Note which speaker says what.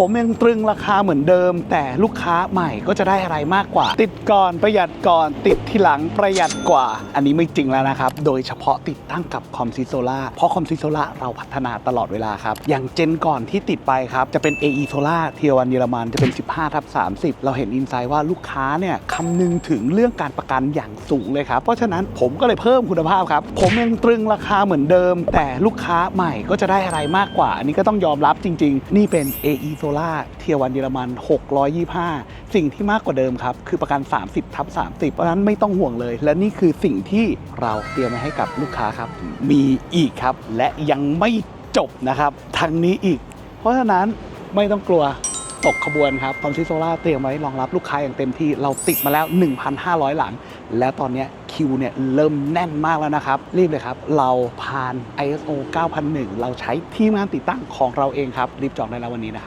Speaker 1: ผมยังตรึงราคาเหมือนเดิม แต่ลูกค้าใหม่ก็จะได้อะไรมากกว่า ติดก่อนประหยัดก่อนติดที่หลังประหยัดกว่า อันนี้ไม่จริงแล้วนะครับ โดยเฉพาะติดตั้งกับคอมซิโซล่าเพราะคอมซิโซล่าเราพัฒนาตลอดเวลาครับ อย่างเจนก่อนที่ติดไปครับ จะเป็น AE Solar เทียวันเยอรมันจะเป็น 15ทับ30 เราเห็นอินไซต์ว่าลูกค้าเนี่ยคำนึงถึงเรื่องการประกันอย่างสูงเลยครับ เพราะฉะนั้นผมก็เลยเพิ่มคุณภาพครับ ผมยังตรึงราคาเหมือนเดิม แต่ลูกค้าใหม่ก็จะได้อะไรมากกว่า อันนี้ก็ต้องยอมรับจริง ๆ นี่เป็น AE Solar ล่าเทียวันเยอรมัน 625 สิ่งที่มากกว่าเดิมครับ คือประกัน 30ทับ30 เพราะฉะนั้นไม่ต้องห่วงเลย และนี่คือสิ่งที่เราเตรียมมาให้กับลูกค้าครับ มีอีกครับ และยังไม่จบนะครับทางนี้อีก เพราะฉะนั้นไม่ต้องกลัวตกขบวนครับคอมซิโซล่าเตรียมไว้รองรับลูกค้าอย่างเต็มที่เราติดมาแล้ว 1,500 หลัง แล้วตอนนี้คิวเนี่ยเริ่มแน่นมากแล้วนะครับ รีบเลยครับ เราผ่าน ISO 9001 เราใช้ทีมงานติดตั้งของเราเองครับ รีบจองได้แล้ววันนี้นะครับ